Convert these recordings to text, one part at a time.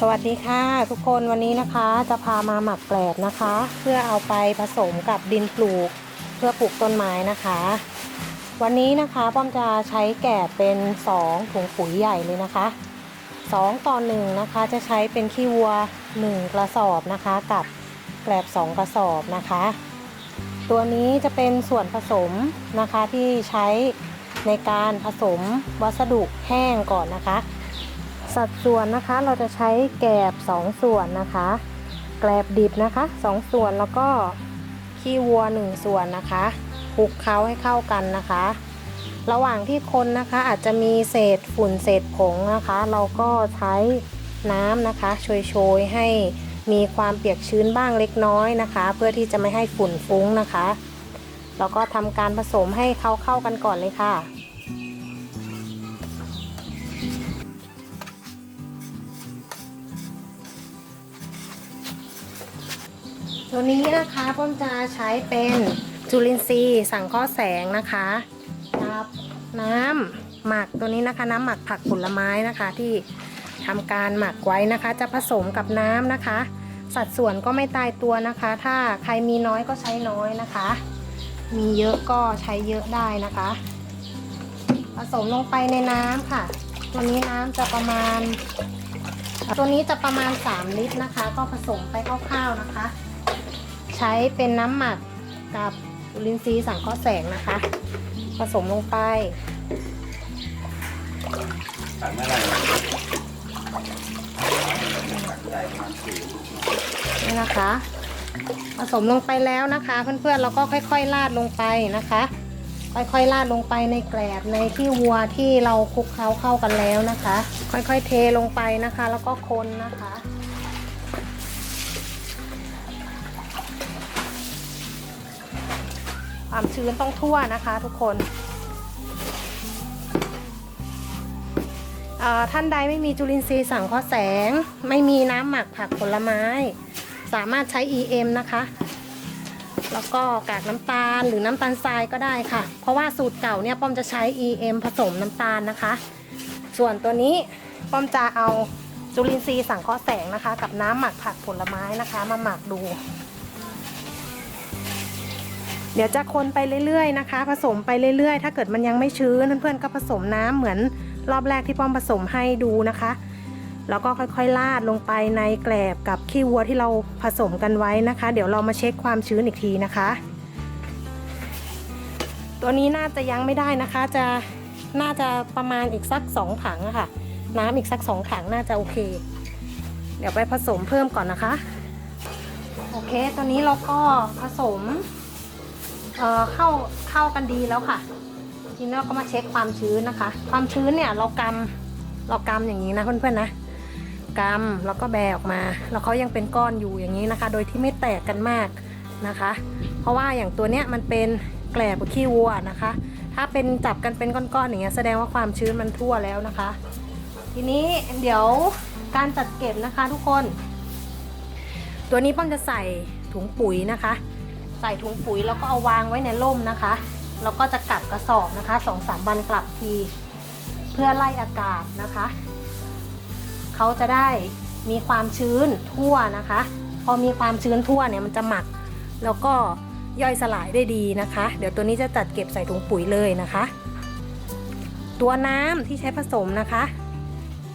สวัสดีค่ะ ทุกคนวันนี้นะคะจะพามาหมักแกลบนะคะ เพื่อเอาไปผสมกับดินปลูก เพื่อปลูกต้นไม้นะคะ วันนี้นะคะป้อมจะใช้แกลบเป็น 2 ถุงปุ๋ยใหญ่เลยนะคะ 2 ต่อ1นะคะจะใช้เป็นขี้วัว 1 กระสอบนะคะ กับแกลบ 2 กระสอบนะคะ ตัวนี้จะเป็นส่วนผสมนะคะที่ใช้ในการผสมวัสดุแห้งก่อนนะคะ สัดส่วนนะคะเราจะใช้แกลบ2 ส่วนนะคะ แกลบดิบนะคะ 2 ส่วนแล้วก็ขี้วัว 1 ส่วนนะคะคลุกเคล้าให้เข้ากันนะคะ ระหว่างที่คนนะคะอาจจะมีเศษฝุ่นเศษผงนะคะ เราก็ใช้น้ำนะคะโชยๆให้มีความเปียกชื้นบ้างเล็กน้อยนะคะ เพื่อที่จะไม่ให้ฝุ่นฟุ้งนะคะ แล้วก็ทำการผสมให้เขาเข้ากันก่อนเลยค่ะ ตัวนี้นะคะป้อมจะใช้เป็นจุลินทรีย์สังเคราะห์แสงนะคะกับน้ำหมักตัวนี้นะคะ น้ำหมักผักผลไม้นะคะที่ทำการหมักไว้นะคะ จะผสมกับน้ำนะคะ สัดส่วนก็ไม่ตายตัวนะคะ ถ้าใครมีน้อยก็ใช้น้อยนะคะ มีเยอะก็ใช้เยอะได้นะคะ ผสมลงไปในน้ำค่ะ ตัวนี้น้ำจะประมาณ ตัวนี้จะประมาณ 3 ลิตรนะคะ ก็ผสมไปคร่าวๆนะคะ ใช้เป็นน้ำหมักกับลินทรีสังเคราะห์แสงนะคะ ผสมลงไปตัดเมื่อไหร่ตัดใจประมาณสี่นี่นะคะ ผสมลงไปแล้วนะคะ เพื่อนๆเราก็ค่อยๆราดลงไปนะคะ ค่อยๆราดลงไปในแกลบในที่วัวที่เราคลุกเคล้าเข้ากันแล้วนะคะ ค่อยๆเทลงไปนะคะ แล้วก็คนนะคะ ความชื้นต้องทั่วนะคะทุกคนท่านใดไม่มีจุลินทรีย์สังเคราะห์แสง ไม่มีน้ำหมักผักผลไม้ สามารถใช้ EM นะคะ แล้วก็กากน้ำตาลหรือน้ำตาลทรายก็ได้ค่ะ เพราะว่าสูตรเก่าเนี่ยป้อมจะใช้ EM ผสมน้ำตาลนะคะ ส่วนตัวนี้ป้อมจะเอาจุลินทรีย์สังเคราะห์แสงนะคะ กับน้ำหมักผักผลไม้นะคะ มาหมักดู เดี๋ยวจะคนไปเรื่อยๆนะคะ ผสมไปเรื่อยๆ ถ้าเกิดมันยังไม่ชื้นเพื่อนๆก็ผสมน้ำเหมือนรอบแรกที่ป้อมผสมให้ดูนะคะ แล้วก็ค่อยๆราดลงไปในแกลบกับขี้วัวที่เราผสมกันไว้นะคะ เดี๋ยวเรามาเช็คความชื้นอีกทีนะคะ ตัวนี้น่าจะยังไม่ได้นะคะจะน่าจะประมาณอีกสักสองถังะค่ะ น้ำอีกสักสองถังน่าจะโอเค เดี๋ยวไปผสมเพิ่มก่อนนะคะ โอเค ตัวนี้เราก็ผสม เอ่อเข้าเข้ากันดีแล้วค่ะ ทีนี้เราก็มาเช็คความชื้นนะคะ ความชื้นเนี่ยเรากำเรากำอย่างนี้นะเพื่อนๆนะกำแล้วก็แบออกมา แล้วเขายังเป็นก้อนอยู่อย่างนี้นะคะ โดยที่ไม่แตกกันมากนะคะ เพราะว่าอย่างตัวเนี้ยมันเป็นแกลบขี้วัวนะคะ ถ้าเป็นจับกันเป็นก้อนๆอย่างเงี้ยแสดงว่าความชื้นมันทั่วแล้วนะคะ ทีนี้เดี๋ยวการจัดเก็บนะคะทุกคน ตัวนี้ป้อมจะใส่ถุงปุ๋ยนะคะ ใส่ถุงปุ๋ยแล้วก็เอาวางไว้ในร่มนะคะแล้วก็จะกลับกระสอบนะคะสองสามวันกลับที เพื่อไล่อากาศนะคะ เขาจะได้มีความชื้นทั่วนะคะ พอมีความชื้นทั่วเนี่ยมันจะหมัก แล้วก็ย่อยสลายได้ดีนะคะ เดี๋ยวตัวนี้จะจัดเก็บใส่ถุงปุ๋ยเลยนะคะ ตัวน้ำที่ใช้ผสมนะคะ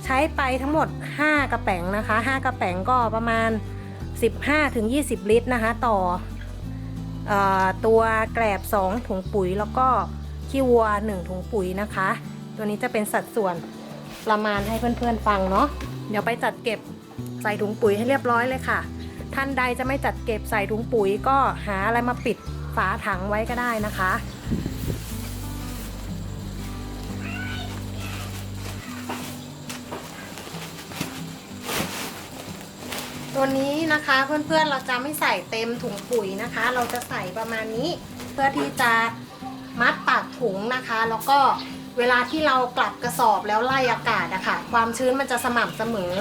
ใช้ไปทั้งหมด 5 กระแป๋งนะคะ 5 กระแป๋งก็ประมาณ 15-20 ลิตรนะคะ ต่อเออ ตัวแกลบ 2 ถุงปุ๋ย แล้วก็ขี้วัว 1 ถุงปุ๋ยนะคะ ตัวนี้จะเป็นสัดส่วนประมาณให้เพื่อนๆฟังเนาะเดี๋ยวไปจัดเก็บใส่ถุงปุ๋ยให้เรียบร้อยเลยค่ะ ท่านใดจะไม่จัดเก็บใส่ถุงปุ๋ยก็หาอะไรมาปิดฝาถังไว้ก็ได้นะคะ ตัวนี้นะคะเพื่อนๆเราจะไม่ใส่เต็มถุงปุ๋ยนะคะ เราจะใส่ประมาณนี้ เพื่อที่จะมัดปากถุงนะคะ แล้วก็เวลาที่เรากลับกระสอบแล้วไล่อากาศอะค่ะความชื้นมันจะสม่ำเสมอ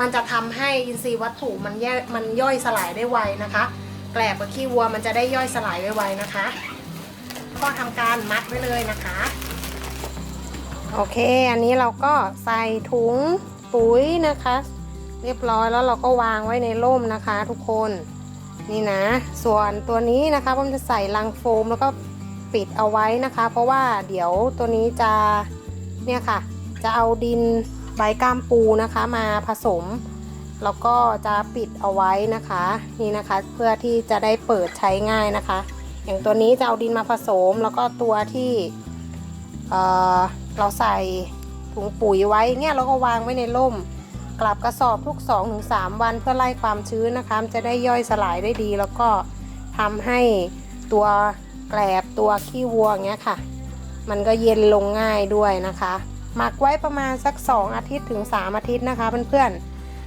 มันจะทำให้อินทรีย์วัตถุมันแยกมันย่อยสลายได้ไวนะคะแกลบกับขี้วัวมันจะได้ย่อยสลายไวๆนะคะ ก็ทำการมัดไว้เลยนะคะโอเค อันนี้เราก็ใส่ถุงปุ๋ยนะคะ เรียบร้อยแล้วเราก็วางไว้ในร่มนะคะ ทุกคนนี่นะ ส่วนตัวนี้นะคะผมจะใส่ลังโฟมแล้วก็ปิดเอาไว้นะคะ เพราะว่าเดี๋ยวตัวนี้จะเนี่ยค่ะ จะเอาดินใบก้ามปูนะคะมาผสม แล้วก็จะปิดเอาไว้นะคะนี่นะคะ เพื่อที่จะได้เปิดใช้ง่ายนะคะ อย่างตัวนี้จะเอาดินมาผสม แล้วก็ตัวที่เออเราใส่ถุงปุ๋ยไว้เนี่ยเราก็วางไว้ในร่ม กลับกระสอบทุก 2-3 วันเพื่อไล่ความชื้นนะคะจะได้ย่อยสลายได้ดี แล้วก็ทำให้ตัวแกลบตัวขี้วัวเงี้ยค่ะ มันก็เย็นลงง่ายด้วยนะคะ หมักไว้ประมาณสัก 2 อาทิตย์ถึง 3 อาทิตย์นะคะเพื่อน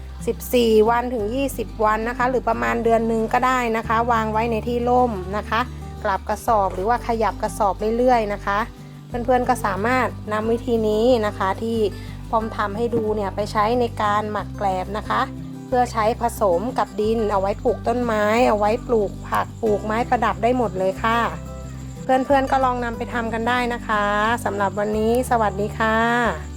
ๆ14 วันถึง 20 วันนะคะ หรือประมาณเดือนหนึ่งก็ได้นะคะ วางไว้ในที่ร่มนะคะ กลับกระสอบหรือว่าขยับกระสอบเรื่อยๆนะคะ เพื่อนๆก็สามารถนำวิธีนี้นะคะที่ อมทำให้ดูเนี่ยไปใช้ในการหมักแกลบนะคะ เพื่อใช้ผสมกับดิน เอาไว้ปลูกต้นไม้ เอาไว้ปลูกผักปลูกไม้ประดับได้หมดเลยค่ะ เพื่อนๆก็ลองนำไปทำกันได้นะคะสำหรับวันนี้สวัสดีค่ะ